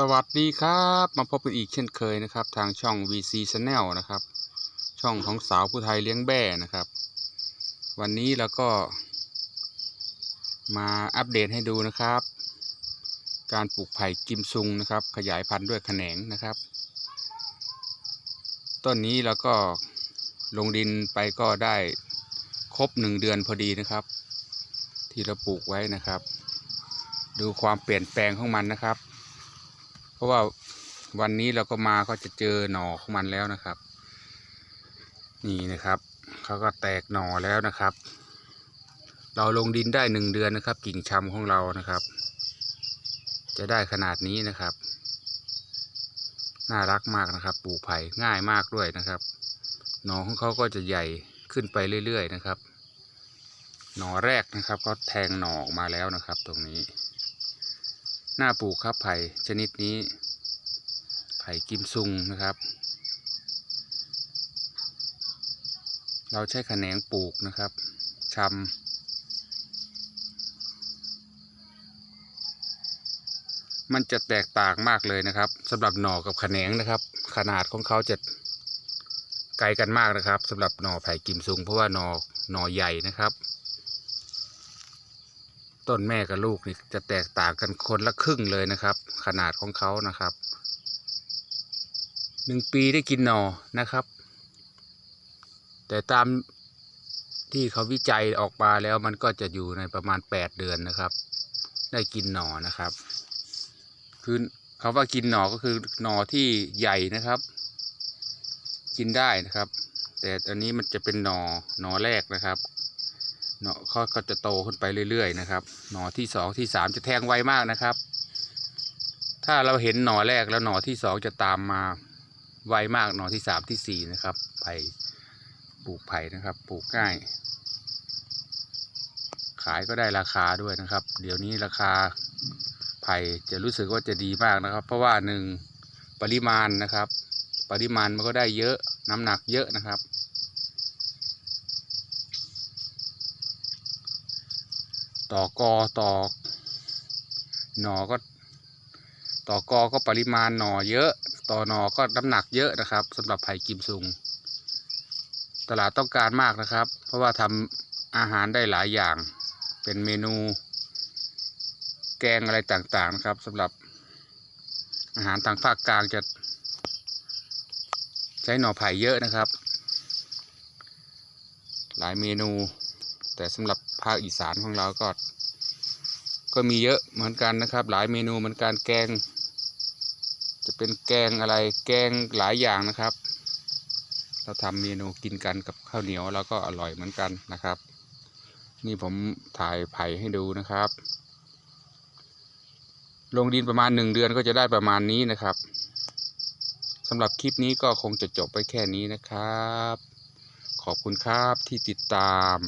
สวัสดีครับมาพบกันอีกเช่นเคยนะครับ ทางช่อง VC Channel นะครับ ช่องของสาวผู้ไทยเลี้ยงแบ่นะครับ วันนี้เราก็ มาอัปเดตให้ดูนะครับ การปลูกไผ่กิมซุงนะครับ ขยายพันธุ์ด้วยแขนงนะครับต้นนี้เราก็ลงดินไปก็ได้ครบหนึ่งเดือนพอดีนะครับ ที่เราปลูกไว้นะครับ ดูความเปลี่ยนแปลงของมันนะครับ เพราะว่าวันนี้เราก็มาก็จะเจอหน่อของมันแล้วนะครับ นี่นะครับเขาก็แตกหน่อแล้วนะครับ เราลงดินได้หนึ่งเดือนนะครับ กิ่งชำของเรานะครับ จะได้ขนาดนี้นะครับ น่ารักมากนะครับ ปลูกไผ่ง่ายมากด้วยนะครับ หน่อของเขาก็จะใหญ่ขึ้นไปเรื่อยๆนะครับ หน่อแรกนะครับก็แทงหน่อออกมาแล้วนะครับ ตรงนี้ หน้าปลูกครับไผ่ชนิดนี้ ไผ่กิมซุงนะครับ เราใช้แขนงปลูกนะครับชำมันจะแตกต่างมากเลยนะครับสำหรับหน่อกับแขนงนะครับ ขนาดของเขาจะไกลกันมากนะครับสำหรับหน่อไผ่กิมซุงเพราะว่าหน่อหน่อใหญ่นะครับ ต้นแม่กับลูกนี่จะแตกต่างกันคนละครึ่งเลยนะครับ ขนาดของเขานะครับหนึ่งปีได้กินหน่อนะครับ แต่ตามที่เขาวิจัยออกมาแล้วมันก็จะอยู่ในประมาณแปดเดือนนะครับ ได้กินหน่อนะครับ คือเขาว่ากินหน่อก็คือหน่อที่ใหญ่นะครับ กินได้นะครับ แต่อันนี้มันจะเป็นหน่อหน่อแรกนะครับ หน่อเขาก็จะโตขึ้นไปเรื่อยๆนะครับ หน่อที่สองที่สามจะแทงไวมากนะครับ ถ้าเราเห็นหน่อแรกแล้วหน่อที่สองจะตามมาไวมากหน่อที่สามที่สี่นะครับไผ่ปลูกไผ่นะครับ ปลูกง่าย ขายก็ได้ราคาด้วยนะครับ เดี๋ยวนี้ราคาไผ่จะรู้สึกว่าจะดีมากนะครับ เพราะว่าหนึ่งปริมาณนะครับ ปริมาณมันก็ได้เยอะน้ำหนักเยอะนะครับ ต่อกอต่อหนอก็ ต่อกอก็ปริมาณหน่อเยอะ ต่อหนอก็น้ำหนักเยอะนะครับสำหรับไผ่กิมซุง ตลาดต้องการมากนะครับ เพราะว่าทำอาหารได้หลายอย่าง เป็นเมนู แกงอะไรต่างๆนะครับสำหรับอาหารทางภาคกลางจะใช้หน่อไผ่เยอะนะครับ หลายเมนู แต่สำหรับภาคอีสานของเราก็ ก็มีเยอะเหมือนกันนะครับ หลายเมนูเหมือนกันแกง จะเป็นแกงอะไรแกงหลายอย่างนะครับ เราทำเมนูกินกันกับข้าวเหนียวแล้วก็อร่อยเหมือนกันนะครับ นี่ผมถ่ายไผ่ให้ดูนะครับ ลงดินประมาณหนึ่งเดือนก็จะได้ประมาณนี้นะครับสำหรับคลิปนี้ก็คงจะจบไปแค่นี้นะครับ ขอบคุณครับที่ติดตาม